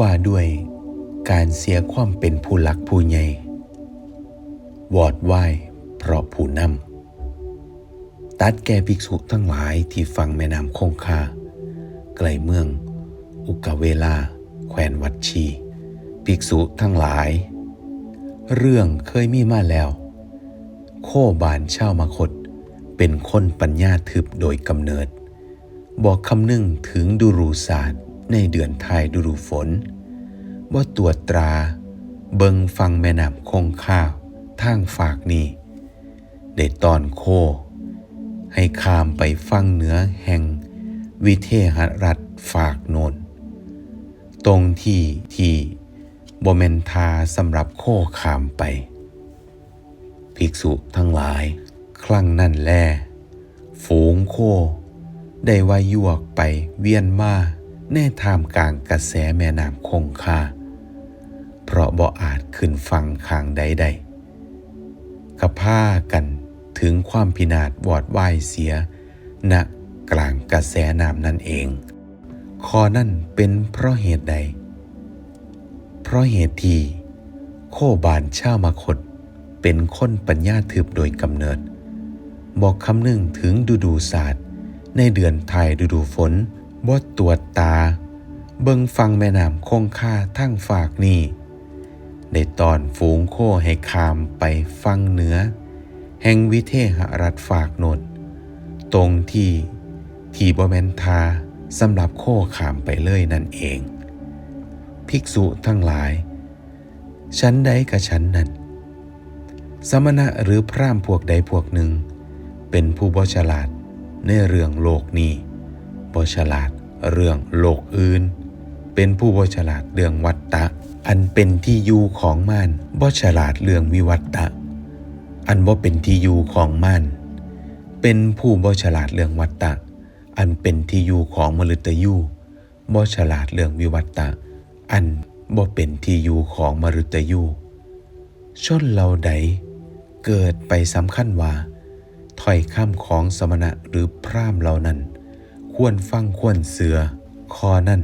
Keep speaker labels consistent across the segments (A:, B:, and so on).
A: ว่าด้วยการเสียความเป็นผู้หลักผู้ใหญ่วอดไหวเพราะผู้นำตัดแก่ภิกษุทั้งหลายที่ฟังแม่น้ำคงคาไกลเมือง อุกเวลา แควนวัดชี ภิกษุทั้งหลาย เรื่องเคยมีมาแล้ว โคบานเช่ามาคดเป็นคนปัญญาทึบโดยกำเนิด บอกคำนึงถึงดุรูศาสตร์ ในเดือนไทยดุรูฝนว่าตรวจตรา เบิงฟังแม่น้ำคงคาวทางฝากนี้ได้ตอนโค ให้ขามไปฟังเหนือแห่ง วิเทหรัฐฝากโนนตรงที่ที่บเมนทาสำหรับโคขามไป ภิกษุทั้งหลาย ครั้งนั่นแล ฝูงโค ได้ว่ายวกไปเวียนมา แน่ทามกลางกระแสแม่น้ำคงคา เพราะบ่อาจขึ้นฟังขางใดๆกระพ้ากันถึงความพินาศวอดวายเสียณกลางกระแสน้ำนั่นเอง คอนั่นเป็นเพราะเหตุใด เพราะเหตุที่โคบานชาวมคตเป็นคนปัญญาทึบโดยกำเนิด บอกคำนึงถึงดูดูศาสตร์ ในเดือนไทยดูดูฝน บดตรวจตา เบิงฟังแม่น้ำคงคาทั้งฝากนี่ในตอนฝูงโคให้คามไปฟังเหนือ แห่งวิเทหรัฐฝากโนนตรงที่ที่บแมนทาสำหรับโคขามไปเลยนั่นเอง ภิกษุทั้งหลายชั้นใดกับชั้นนั้น สมณะหรือพรามพวกใดพวกหนึ่ง เป็นผู้บ่ฉลาดในเรื่องโลกนี้บ่ฉลาด เรื่องโลกอื่น เป็นผู้บ่ฉลาดเรื่องวัตตะ อันเป็นที่อยู่ของม่านบ่ฉลาดเรื่องวิวัตตะ อันบ่เป็นที่อยู่ของม่านเป็นผู้บ่ฉลาดเรื่องวัตตะ อันเป็นที่อยู่ของมฤตยูบ่ฉลาดเรื่องวิวัตตะ อันบ่เป็นที่อยู่ของมฤตยูชนเราใดเกิดไปสำคัญว่าถ้อยคำของสมณะหรือพราหมณ์เหล่านั้น ควรฟังควรเสือคอนั่น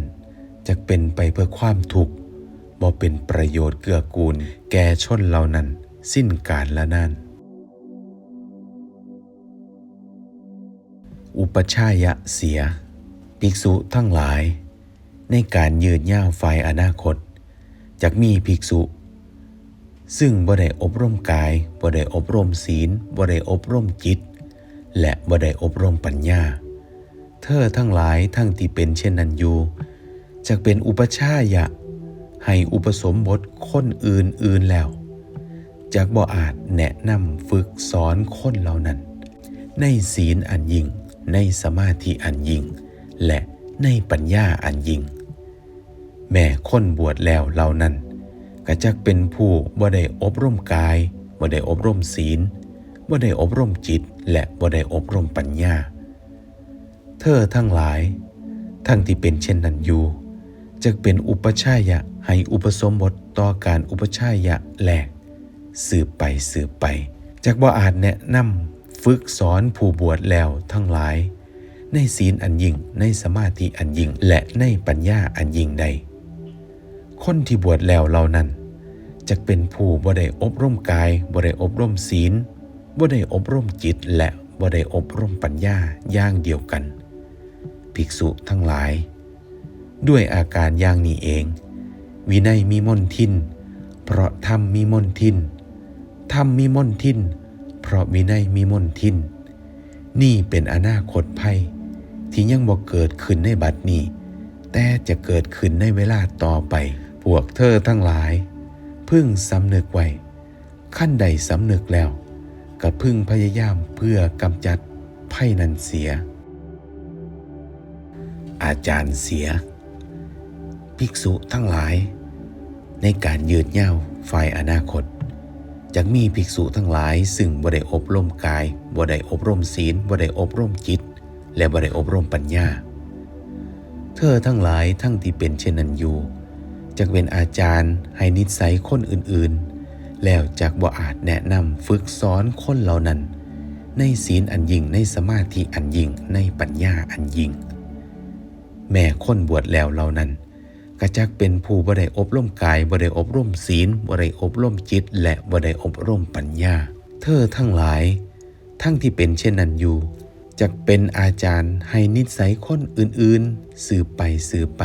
A: จะเป็นไปเพื่อความทุกข์บ่เป็นประโยชน์เกื้อกูลแก่ชนเหล่านั้น สิ้นกาลละนั่นอุปชายะเสีย ภิกษุทั้งหลาย ในการยืดย่าวไฟอนาคตจากมีภิกษุ ซึ่งบ่ได้อบรมกายบ่ได้อบรมศีลบ่ได้อบรมจิต และบ่ได้อบรมปัญญา เธอทั้งหลายทั้งที่เป็นเช่นนั้นอยู่จะเป็นอุปชายะ ให้อุปสมบทคนอื่นๆแล้วจากบ่อาจแนะนำฝึกสอนคนเหล่านั้น ในศีลอันยิ่ง ในสมาธิอันยิ่ง และในปัญญาอันยิ่ง แม่คนบวชแล้วเหล่านั้นก็จักเป็นผู้บ่ได้อบรมกายบ่ได้อบรมศีลบ่ได้อบรมจิต และบ่ได้อบรมปัญญา เธอทั้งหลาย ทั้งที่เป็นเช่นนั้นอยู่จะเป็นอุปชายะให้อุปสมบทต่อการอุปชายะแหลก สืบไปสืบไปจากบ่อาจแนะนำฝึกสอนผู้บวชแล้วทั้งหลาย ในศีลอันยิ่งในสมาธิอันยิ่งและในปัญญาอันยิ่งใด คนที่บวชแล้วเหล่านั้นจะเป็นผู้บ่ได้อบรมกายบ่ได้อบรมศีลบ่ได้อบรมจิตและบ่ได้อบรมปัญญาอย่างเดียวกัน ภิกษุทั้งหลาย ด้วยอาการอย่างนี้เอง วินัยมีมนทิน เพราะธรรมมีมนทินธรรมมีมนทิน เพราะวินัยมีมนทิน นี่เป็นอนาคตภัย ที่ยังบ่เกิดขึ้นในบัดนี้ แต่จะเกิดขึ้นในเวลาต่อไป พวกเธอทั้งหลาย พึ่งสำนึกไว้ขั้นใดสำนึกแล้วก็พึ่งพยายามเพื่อกำจัดไพ่นันเสีย อาจารย์เสีย ภิกษุทั้งหลาย ในการยืดเย่าฝ่ายอนาคตจะมีภิกษุทั้งหลายซึ่งบ่ได้อบรมกายบ่ได้อบรมศีลบ่ได้อบรมจิต และบ่ได้อบรมปัญญา เธอทั้งหลายทั้งที่เป็นเช่นนั้นอยู่จะเป็นอาจารย์ให้นิสัยคนอื่นๆ แล้วจากบ่อาจแนะนำฝึกสอนคนเหล่านั้น ในศีลอันยิ่งในสมาธิอันยิ่งในปัญญาอันยิ่ง แม่คนบวชแล้วเหล่านั้นกระจักเป็นผู้บ่ได้อบรมกายบ่ได้อบรมศีลบ่ได้อบรมจิต และบ่ได้อบรมปัญญา เธอทั้งหลาย ทั้งที่เป็นเช่นนั้นอยู่จักเป็นอาจารย์ให้นิสัยคนอื่นๆ สืบไปสืบไป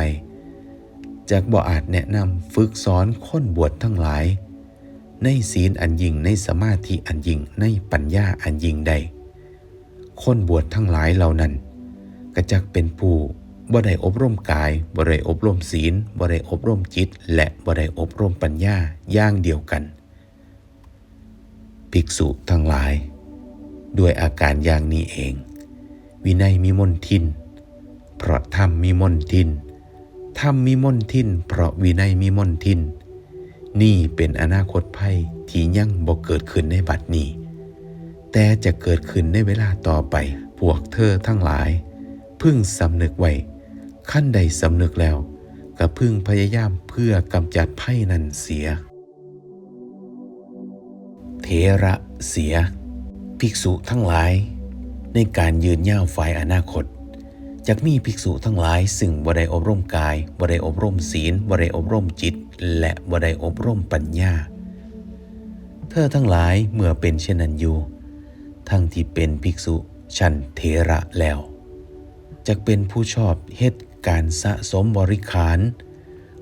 A: จากบ่อาจแนะนำฝึกสอนคนบวชทั้งหลาย ในศีลอันยิ่งในสมาธิอันยิ่งในปัญญาอันยิ่งใดคนบวชทั้งหลายเหล่านั้น ก็จักเป็นผู้ บ่ได้อบรมกายบ่ได้อบรมศีลบ่ได้อบรมจิต และบ่ได้อบรมปัญญาอย่างเดียวกัน ภิกษุทั้งหลาย ด้วยอาการอย่างนี้เอง วินัยมีมนทิน เพราะธรรมมีมนทินธรรมมีมนทิน เพราะวินัยมีมนทิน นี่เป็นอนาคตภัยที่ยังบ่เกิดขึ้นในบัดนี้ แต่จะเกิดขึ้นในเวลาต่อไปพวกเธอทั้งหลาย พึ่งสำนึกไว้ ขั้นใดสำนึกแล้วก็พึ่งพยายามเพื่อกำจัดไพ่นั้นเสีย เทระเสีย ภิกษุทั้งหลาย ในการยืนย่าวฝ่ายอนาคตจะมีภิกษุทั้งหลายซึ่งบ่ได้อบรมกายบ่ได้อบรมศีลบ่ได้อบรมจิต และบ่ได้อบรมปัญญา เธอทั้งหลายเมื่อเป็นเช่นนั้นอยู่ ทั้งที่เป็นภิกษุชั้นเทระแล้ว จะเป็นผู้ชอบเฮ็ด การสะสมบริขาร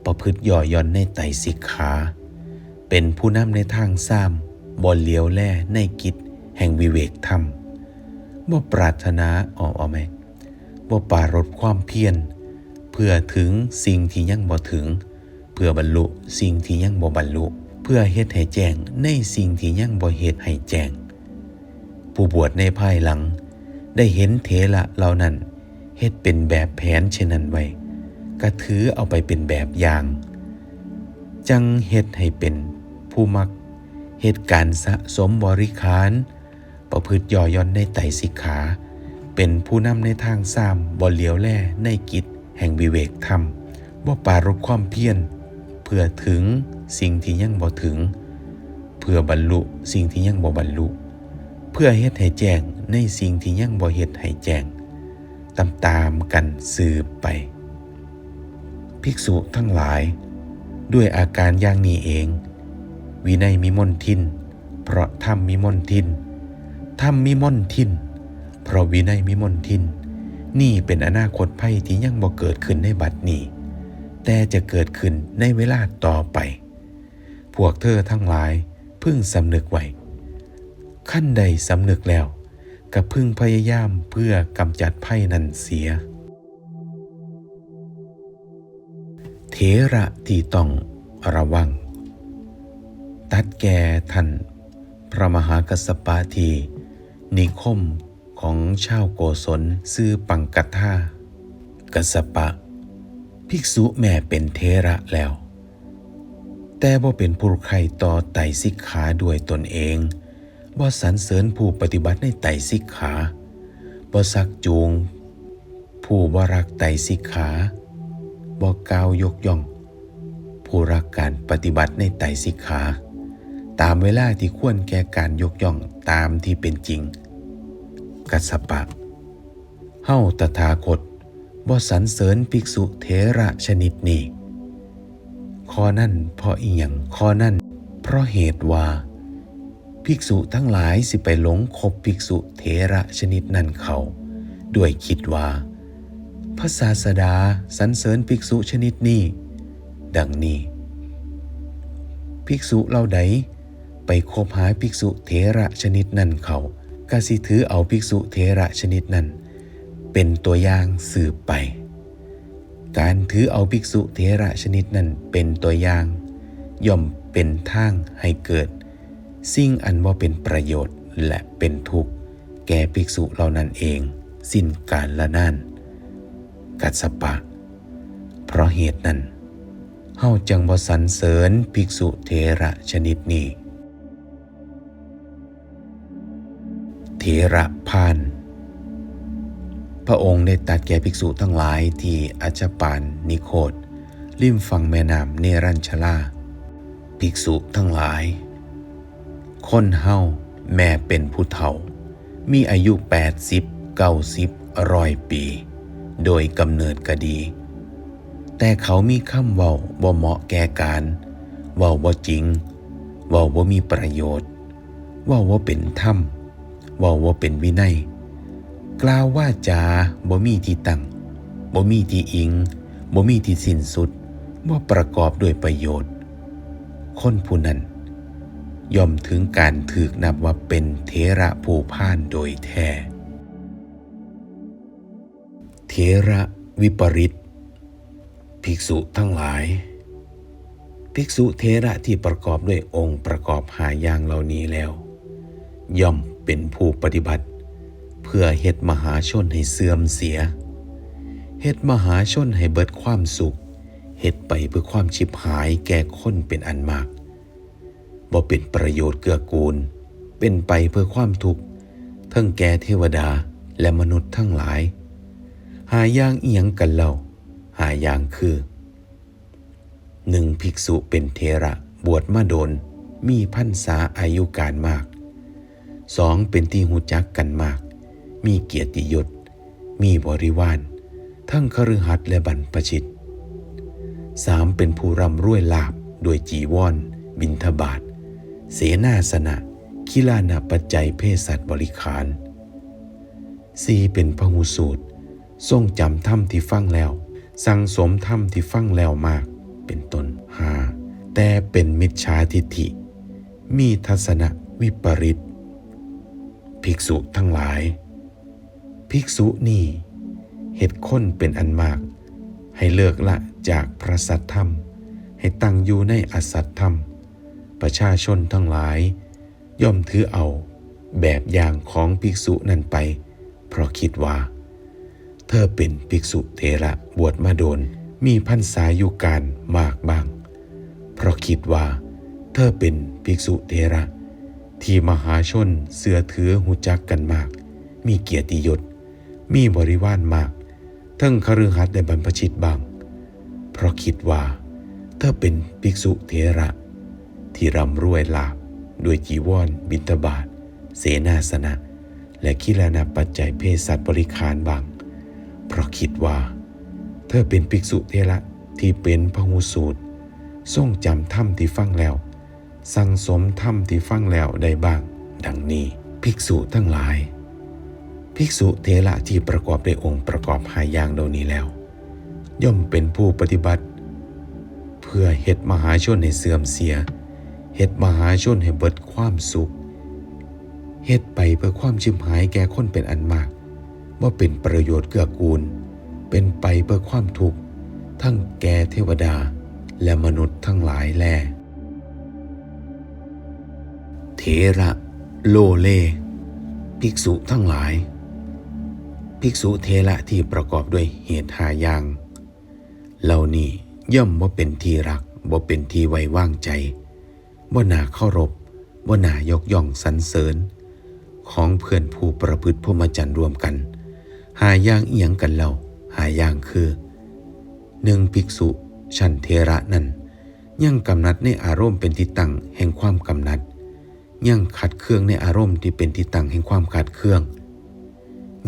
A: ประพฤติย่อหย่อนในไตสิกขา เป็นผู้นำในทางซ้ำบ่เลี้ยวแล่ในกิจแห่งวิเวกธรรมบ่ปรารถนาออกเอาไหมบ่ปรารถความเพียรเพื่อถึงสิ่งที่ยังบ่ถึง เพื่อบรรลุสิ่งที่ยังบ่บรรลุ เพื่อเฮ็ดให้แจ้งในสิ่งที่ยังบ่เฮ็ดให้แจ้ง ผู้บวชในภายหลัง ได้เห็นเถระเหล่านั้น เฮ็ดเป็นแบบแผนเช่นนั้นไว้ก็ถือเอาไปเป็นแบบอย่าง จังเฮ็ดให้เป็นผู้มักเหตุการสะสมบริขาร ประพฤติย่อย่อนในไตสิกขา เป็นผู้นำในทางสามบ่เหลียวแล่ในกิจแห่งวิเวกธรรมบ่ปารบความเพียรเพื่อถึงสิ่งที่ยังบ่ถึง เพื่อบรรลุสิ่งที่ยังบ่บรรลุ เพื่อเฮ็ดให้แจ้งในสิ่งที่ยังบ่เฮ็ดให้แจ้ง ตามตามๆกันสืบไป ภิกษุทั้งหลาย ด้วยอาการอย่างนี้เอง วินัยมีมนทิน เพราะธรรมมีมนทินธรรมมีมนทิน เพราะวินัยมีมนทิน นี่เป็นอนาคตภัยที่ยังบ่เกิดขึ้นในบัดนี้ แต่จะเกิดขึ้นในเวลาต่อไป พวกเธอทั้งหลายพึ่งสำนึกไว้ขั้นใดสำนึกแล้ว ก็พึงพยายามเพื่อกำจัดไพ่นั้นเสีย เถระที่ต้องระวัง ตัดแก่ท่านพระมหากัสปะที นิคมของชาวโกศลซื่อปังกัตท่ากัสปะ ภิกษุแม่เป็นเทระแล้ว แต่บ่เป็นผู้ใครต่อไตสิกขาด้วยตนเอง บ่สรรเสริญผู้ปฏิบัติในไตสิกขาบ่ซักจูง ผู้บ่รักไตสิกขาบ่กล่าวยกย่อง ผู้รักการปฏิบัติในไตสิกขา ตามเวลาที่ควรแก่การยกย่องตามที่เป็นจริง กัสสปะเฮ้าตถาคตบ่สรรเสริญภิกษุเถระชนิดนี้ข้อนั่นเพราะอีหยังข้อนั่นเพราะเหตุว่า ภิกษุทั้งหลายสิไปหลงคบภิกษุเถระชนิดนั้นเขาด้วยคิดว่าพระศาสดาสรรเสริญภิกษุชนิดนี้ ดังนี้ ภิกษุเหล่าใดไปคบหาภิกษุเถระชนิดนั้นเขากสิถือเอาภิกษุเถระชนิดนั้น เป็นตัวอย่างสืบไป การถือเอาภิกษุเถระชนิดนั้นเป็นตัวอย่าง ย่อมเป็นทางให้เกิด สิ่งอันว่าเป็นประโยชน์และเป็นทุกข์ แก่ภิกษุเหล่านั้นเอง สิ้นกาลละนานกัสสปะ เพราะเหตุนั้นเฮาจังบ่สรรเสริญภิกษุเถระชนิดนี้เถระพาน พระองค์ได้ตัดแก่ภิกษุทั้งหลายที่อาจปานนิโคดริมฝั่งแม่น้ำเนรัญชลาภิกษุทั้งหลาย คนเฮาแม่เป็นผู้เฒ่า มีอายุ 80 90ร้อยปี โดยกำเนิดก็ดี แต่เขามีคำเว้าบ่เหมาะแก่การ เว้าบ่จริง เว้าบ่มีประโยชน์ เว้าบ่เป็นธรรม เว้าบ่เป็นวินัย กล่าวว่าจาบ่มีที่ตั้งบ่มีที่อิงบ่มีที่สิ้นสุดบ่ประกอบด้วยประโยชน์ คนผู้นั้น ย่อมถึงการถือนับว่าเป็นเทระผู้พ่านโดยแท้เทระวิปริตภิกษุทั้งหลาย ภิกษุเทระที่ประกอบด้วยองค์ประกอบหายางเหล่านี้แล้ว ย่อมเป็นผู้ปฏิบัติ เพื่อเฮ็ดมหาชนให้เสื่อมเสียเฮ็ดมหาชนให้เบิดความสุขเฮ็ดไปเพื่อความชิบหายแก่คนเป็นอันมาก บ่เป็นประโยชน์เกื้อกูล เป็นไปเพื่อความทุกข์ทั้งแก่เทวดาและมนุษย์ทั้งหลาย หาอย่างเอียงกันเล่า หาอย่างคือหนึ่งภิกษุเป็นเทระบวชมาโดนมีพรรษาอายุการมากสองเป็นที่หูจักกันมาก มีเกียรติยศ มีบริวาร ทั้งคฤหัสถ์และบรรพชิตสามเป็นผู้ร่ำรวยลาบด้วยจีวร บินทบาท เสนาสนะ คิลานาปัจจัยเพศสัตว์บริขารสี่เป็นพหูสูตร ทรงจำถ้ำที่ฟังแล้ว สั่งสมถ้ำที่ฟังแล้วมาก เป็นต้นหาแต่เป็นมิจฉาทิฏฐิ มีทัศนะวิปริต ภิกษุทั้งหลาย ภิกษุนี่เหตุค้นเป็นอันมาก ให้เลิกละจากพระสัทธรรม ให้ตั้งอยู่ในอสัตธรรม ประชาชนทั้งหลาย ย่อมถือเอาแบบอย่างของภิกษุนั้นไป เพราะคิดว่า เธอเป็นภิกษุเทระบวชมาโดนมีพรรษายุการมากบ้าง เพราะคิดว่า เธอเป็นภิกษุเทระ ที่มหาชนเสือถือหูจักกันมาก มีเกียรติยศ มีบริวารมาก ทั้งคฤหัสถ์ได้บรรพชิตบ้าง เพราะคิดว่า เธอเป็นภิกษุเทระ ที่ร่ำรวยลาบด้วยจีวร บิณฑบาตเสนาสนะ และคิลานาปัจจัยเพศสัตว์บริคารบาง เพราะคิดว่า เธอเป็นภิกษุเทระที่เป็นพหูสูตรทรงจำถ้ำที่ฟังแล้ว สั่งสมถ้ำที่ฟังแล้วได้บ้าง ดังนี้ภิกษุทั้งหลาย ภิกษุเทระที่ประกอบด้วยองค์ประกอบหายอย่างเหล่านี้แล้ว ย่อมเป็นผู้ปฏิบัติ เพื่อเฮ็ดมหาชนให้เสื่อมเสีย เฮ็ดมหาชนให้เบิดความสุขเฮ็ดไปเพื่อความชิมหายแก่คนเป็นอันมากว่าเป็นประโยชน์เกื้อกูล เป็นไปเพื่อความทุกข์ทั้งแก่เทวดาและมนุษย์ทั้งหลายแลเถระโลเล ภิกษุทั้งหลาย ภิกษุเทระที่ประกอบด้วยเหตุหายาง เหล่านี้ย่อมว่าเป็นที่รักว่เป็นที่ไว้วางใจ ว่านาเคารพว่านายกย่องสรรเสริญ ของเพื่อนผู้ประพฤติพรหมจรรย์รวมกัน หาย่างเอียงกันเล่าหาย่างคือหนึ่งภิกษุชั้นเทระนั้นยังกำนัดในอารมณ์เป็นที่ตั้งแห่งความกำนัด ยังขัดเครื่องในอารมณ์ที่เป็นที่ตั้งแห่งความขัดเครื่อง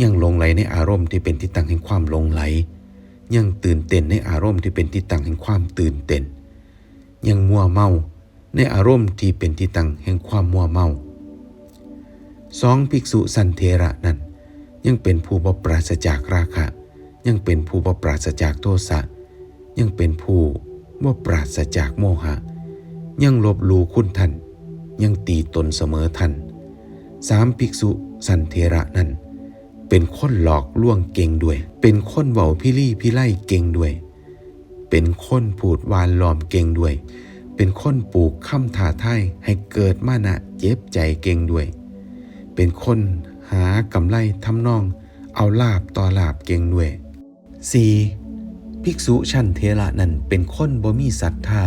A: ยังหลงไหลในอารมณ์ที่เป็นที่ตั้งแห่งความหลงไหล ยังตื่นเต้นในอารมณ์ที่เป็นที่ตั้งแห่งความตื่นเต้น ยังมัวเมา ในอารมณ์ที่เป็นที่ตั้งแห่งความมัวเมาสองภิกษุสันเทระนั้น ยังเป็นผู้บ่ปราศจากราคะ ยังเป็นผู้บ่ปราศจากโทสะยังเป็นผู้บ่ปราศจากโมหะ ยังลบลูคุณท่านยังตีตนเสมอท่านสามภิกษุสันเทระนั้น เป็นคนหลอกล่วงเก่งด้วย เป็นคนเว้าพิลี่พิไล่เก่งด้วย เป็นคนพูดวานหลอมเก่งด้วย เป็นคนปลูกคำถาไทายให้เกิดมานะเจ็บใจเก่งด้วย เป็นคนหากำไรทำนอง เอาลาบต่อลาบเก่งด้วย 4. ภิกษุชั้นเทระนั้นเป็นคนบ่มีศรัทธา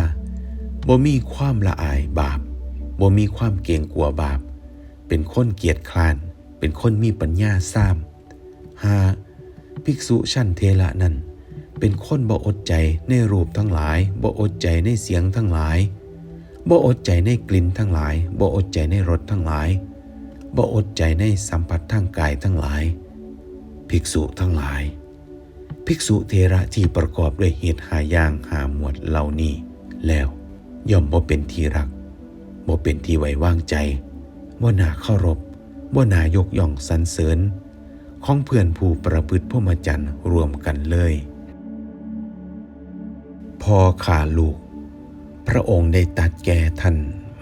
A: บ่มีความละอายบาปบ่มีความเกรงกลัวบาป เป็นคนเกียจคร้าน เป็นคนมีปัญญาซ้ำ 5. ภิกษุชั้นเทระนั้น เป็นคนบ่อดใจในรูปทั้งหลายบ่อดใจในเสียงทั้งหลายบ่อดใจในกลิ่นทั้งหลายบ่อดใจในรสทั้งหลายบ่อดใจในสัมผัสทางกายทั้งหลาย ภิกษุทั้งหลาย ภิกษุเทระที่ประกอบด้วยเหตุหาย่างหาหมวดเหล่านี้ แล้วย่อมบ่เป็นที่รักบ่เป็นที่ไว้วางใจบ่น่าเคารพบ่น่ายกย่องสรรเสริญ ของเพื่อนผู้ประพฤติพรหมจรรย์รวมกันเลย พอขาลูก พระองค์ได้ตัดแก่ท่าน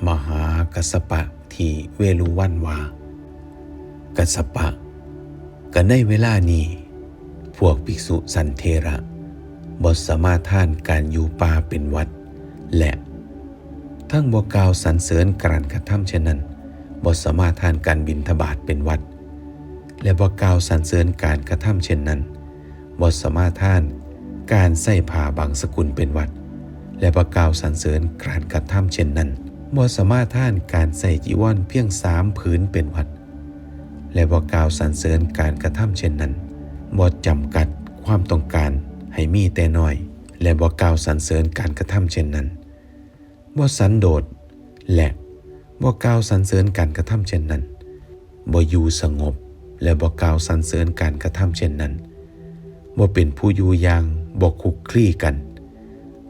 A: มหากัสสปะที่เวลุวันวากัสสปะก็ในเวลานี้ พวกภิกษุสันเทระบทสมาท่านการอยู่ป่าเป็นวัด และทั้งบกาวสรรเสริญการกระทำเช่นนั้นบทสมาทานการบินทบาทเป็นวัด และบกาวสรรเสริญการกระทำเช่นนั้นบทสมาทาน การใส่ผ้าบางสกุลเป็นวัด และประกาวสรรเสริญการกระทำเช่นนั้นบทสามารถท่านการใส่จีวรเพียงสามผืนเป็นวัด และบอกล่าวสรรเสริญการกระทำเช่นนั้นบทจำกัดความต้องการให้มีแต่น้อย และบอกล่าวสรรเสริญการกระทำเช่นนั้นบทสันโดษและบอกล่าวสรรเสริญการกระทำเช่นนั้นบ่อยู่สงบ และบอกกล่าวสรรเสริญการกระทำเช่นนั้นบ่เป็นผู้อยู่อย่าง บ่คุกคลี่กัน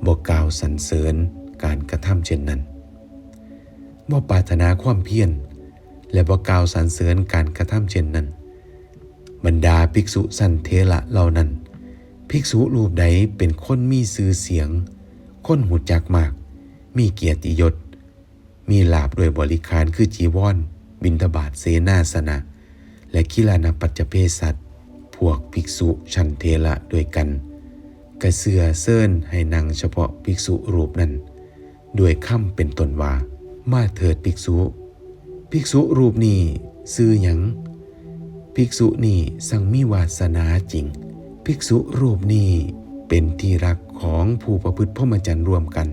A: บ่กล่าวสรรเสริญการกระทำเช่นนั้นบ่ปรารถนาความเพียรและบ่กล่าวสรรเสริญการกระทำเช่นนั้น บรรดาภิกษุสันเทระเหล่านั้น ภิกษุรูปใดเป็นคนมีชื่อเสียง คนหูจักมาก มีเกียรติยศ มีลาบด้วยบริการคือจีวร บินทบาทเสนาสนะ และคิลานปัจจเพสัตพวกภิกษุชันเทระด้วยกัน กระเสือเซินให้นางเฉพาะภิกษุรูปนั้น ด้วยคำเป็นตนว่า มาเถิดภิกษุ ภิกษุรูปนี้ซื้อหยัง ภิกษุนี่สั่งมีวาสนาจริง ภิกษุรูปนี้เป็นที่รักของผู้ประพฤติพรหมจรรย์รวมกัน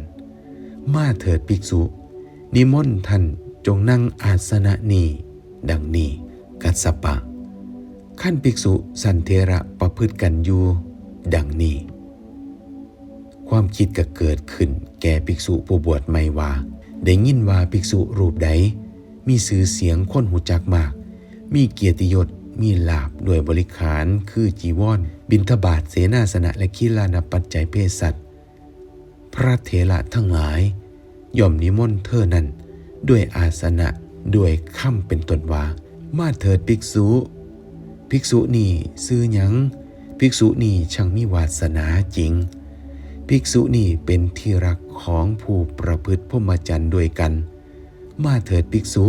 A: มาเถิดภิกษุ นิมนต์ท่านจงนั่งอาสนะนี้ดังนี้ กัสสปะ ขั้นภิกษุสันเทระประพฤติกันอยู่ ดังนี้ ความคิดก็เกิดขึ้น แก่ภิกษุผู้บวชใหม่ว่า ได้ยินว่าภิกษุรูปใด มีสื่อเสียงคนหูจักมาก มีเกียรติยศมีลาบด้วยบริขารคือจีวร บินทบาทเสนาสนะและคิลานปัจจัยเพศสัตว์ พระเถระทั้งหลาย ย่อมนิมนต์เธอนั้น ด้วยอาสนะด้วยคำเป็นตนว่า มาเถิดภิกษุ ภิกษุนี่ซื้อยัง ภิกษุนี่ช่างมีวาสนาจริง ภิกษุนี่เป็นที่รักของผู้ประพฤติพรหมจรรย์ด้วยกัน มาเถิดภิกษุ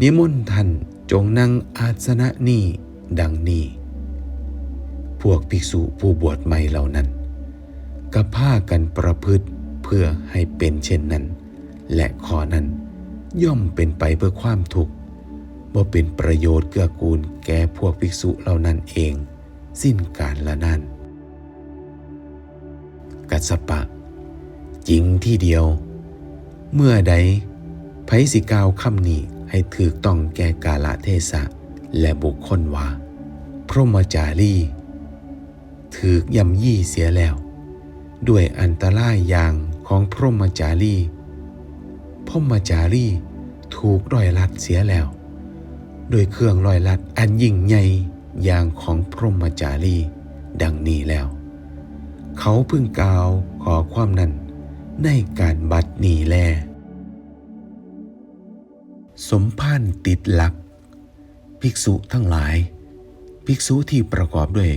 A: นิมนต์ท่านจงนั่งอาสนะนี้ดังนี้ พวกภิกษุผู้บวชใหม่เหล่านั้นก็พากันประพฤติเพื่อให้เป็นเช่นนั้น และข้อนั้นย่อมเป็นไปเพื่อความทุกข์บ่เป็นประโยชน์เกื้อกูลแก่พวกภิกษุเหล่านั้นเอง สิ้นกาลละนั้น กัสสปะ จริงที่เดียว เมื่อใดไผสิกล่าวคำนี้ให้ถือต้องแก่กาลเทศะ และบุคคลว่า พรหมจารีถือกยำยี่เสียแล้ว ด้วยอันตรายอย่างของพรหมจารีพรหมจารีถูกรอยลัดเสียแล้ว โดยเครื่องรอยลัดอันยิ่งใหญ่อย่างของพรหมจารีดังนี้แล้ว เขาเพึ่งกล่าวขอความนั้นในการบัดนี้แล สมพันธ์ติดหลัก ภิกษุทั้งหลาย ภิกษุที่ประกอบด้วย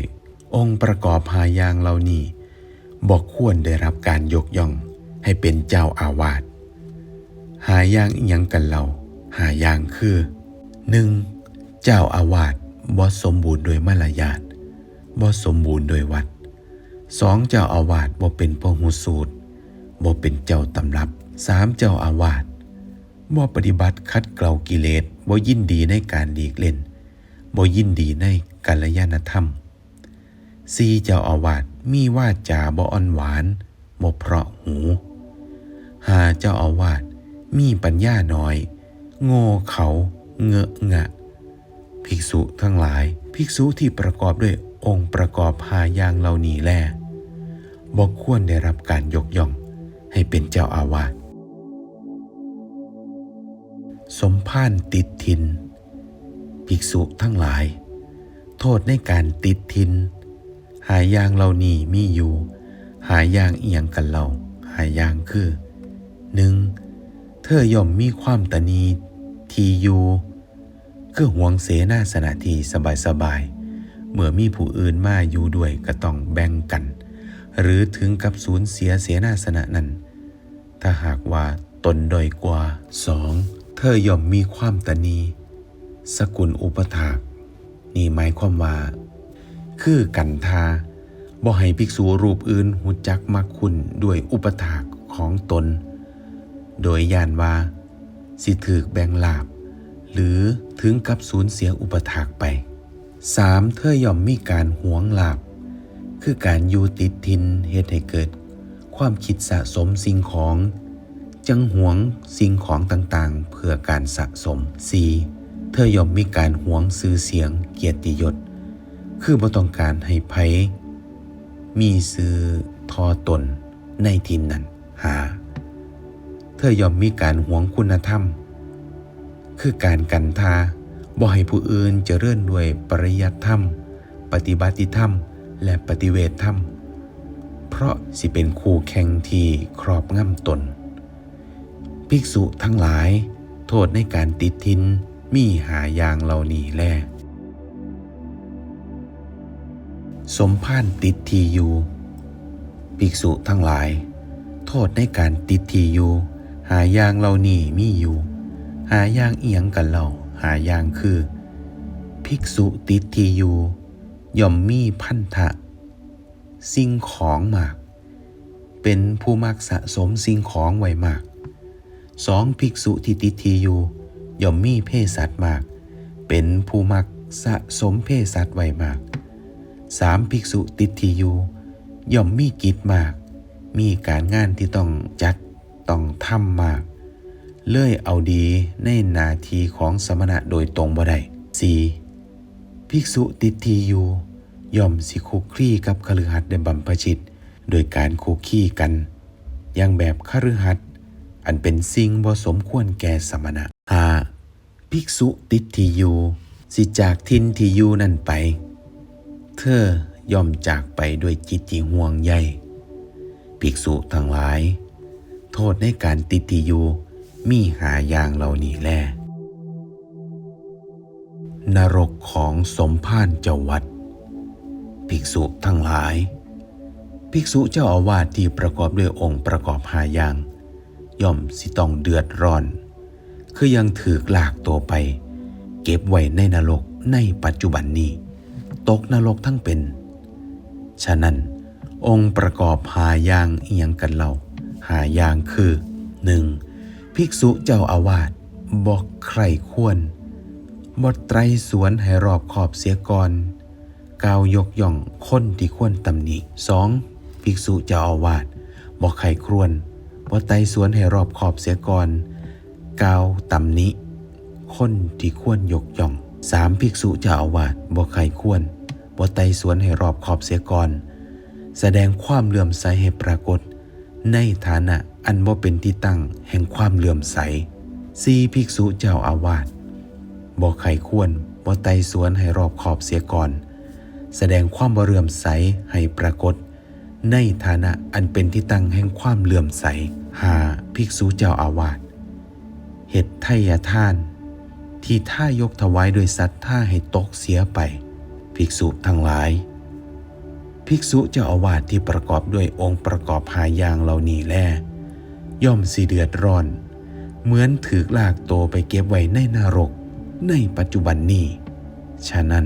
A: องค์ประกอบหายางเหล่านี้บอกควรได้รับการยกย่องให้เป็นเจ้าอาวาสหายางอิหยังกันเราหายางคือ 1. เจ้าอาวาสบ่สมบูรณ์โดยมารยาทบ่สมบูรณ์โดยวัด สองเจ้าอาวาสบ่เป็นพหูสูตรบ่เป็นเจ้าตำรับสามเจ้าอาวาสบ่ปฏิบัติคัดเกลากิเลสบ่ยินดีในการดีกเล่นบ่ยินดีในกัลยาณธรรมสี่เจ้าอาวาสมีวาจาบ่อ่อนหวานบ่เพราะหูห้าเจ้าอาวาสมีปัญญาน้อย โง่เขาเงอะงะ ภิกษุทั้งหลาย ภิกษุที่ประกอบด้วยองค์ประกอบหาอย่างเหล่านี้แล บอกควรได้รับการยกย่องให้เป็นเจ้าอาวาส สมภารติดทิน ภิกษุทั้งหลาย โทษในการติดทิน หาอย่างเหล่านี้มีอยู่ หาอย่างเอียงกันเล่าหาอย่างคือหนึ่งเธอย่อมมีความตนีทีอยู่คือหวงเสนาสนะทีสบายๆเมื่อมีผู้อื่นมาอยู่ด้วยก็ต้องแบ่งกัน หรือถึงกับสูญเสียเสนาสนะนั้น ถ้าหากว่าตนด้อยกว่าสองเธอย่อมมีความตนี สกุลอุปถาก นี่หมายความว่า คือกันทาบ่ให้ภิกษุรูปอื่นหูจักมักคุณด้วยอุปถากของตน โดยยานว่า สิถือแบ่งลาบ หรือถึงกับสูญเสียอุปถากไป 3. เธอย่อมมีการหวงลาบ คือการอยู่ติดทินเหตุให้เกิด ความคิดสะสมสิ่งของ จังหวงสิ่งของต่างๆ เพื่อการสะสม 4. เธอยอมมีการหวงซื้อเสียงเกียรติยศ คือบ่ต้องการให้ไผมีซื้อทอตนในทินนั้นหา เธอยอมมีการหวงคุณธรรม คือการกันทาบ่ให้ผู้อื่นเจริญด้วยปริยัติธรรม ปฏิบัติธรรม และปฏิเวทธรรม เพราะสิเป็นคู่แข่งที่ครอบง่ำตน ภิกษุทั้งหลายโทษในการติดทินมีหายางเหล่านี้แล สมภารติดทีอยู่ภิกษุทั้งหลาย โทษในการติดทีอยู่หายางเหล่านี้มีอยู่ หายางเอียงกันเล่าหายางคือ ภิกษุติดทีอยู่ ย่อมมีพันธะ สิ่งของมาก เป็นผู้มักสะสมสิ่งของไว้มากสองภิกษุที่ติดทียูย่อมมีเพศสัตว์มาก เป็นผู้มักสะสมเพศสัตว์ไว้มากสามภิกษุติดทียูย่อมมีกิจมาก มีการงานที่ต้องจัดต้องทำมาก เลื่อยเอาดีในนาทีของสมณะโดยตรงบ่ได้สี่ ภิกษุติดทียูย่อมสิคุกคลี่กับคฤหัสถ์ได้บัมพชิต โดยการคุกคีกันอย่างแบบคฤหัสถ์อันเป็นสิ่งบ่สมควรแก่สมณะหาภิกษุติดทียูสิจากทินทียูนั่นไป เธอย่อมจากไปด้วยจิตที่ห่วงใยภิกษุทั้งหลาย โทษในการติดทียูมีหาอย่างเหล่านี้แล นรกของสมภารเจ้าวัด ภิกษุทั้งหลาย ภิกษุเจ้าอาวาสที่ประกอบด้วยองค์ประกอบหาอย่าง ย่อมสิต้องเดือดร้อน คือยังถือกลากตัวไป เก็บไว้ในนรกในปัจจุบันนี้ ตกนรกทั้งเป็น ฉะนั้น องค์ประกอบหาอย่างเอียงกันเล่าหาอย่างคือหนึ่งภิกษุเจ้าอาวาสบอกใครควร บทไตรสวนให้รอบขอบเสียก่อนกล่าวยกย่องคนที่ควรตำหนิสองภิกษุเจ้าอาวาสบอกใครครวนบทไตรสวนให้รอบขอบเสียก่อนกล่าวตำหนิคนที่ควรยกย่องสามภิกษุเจ้าอาวาสบอกใครควรบทไตรสวนให้รอบขอบเสียก่อน แสดงความเลื่อมใสให้ปรากฏ ในฐานะอันบ่าเป็นที่ตั้งแห่งความเลื่อมใสสี่ภิกษุเจ้าอาวาส บอกไขควรบ่ไต่สวนให้รอบขอบเสียก่อน แสดงความบ่เลื่อมใสให้ปรากฏ ในฐานะอันเป็นที่ตั้งแห่งความเลื่อมใสหาภิกษุเจ้าอาวาสเหตุไทยทาน ที่ท่ายกถวายโดยสัตว์ท่าให้ตกเสียไป ภิกษุทั้งหลาย ภิกษุเจ้าอาวาสที่ประกอบด้วยองค์ประกอบหายางเหล่านี้แลย่อมสิเดือดร้อน เหมือนถือลากโตไปเก็บไว้ในนรก ในปัจจุบันนี้ ฉะนั้น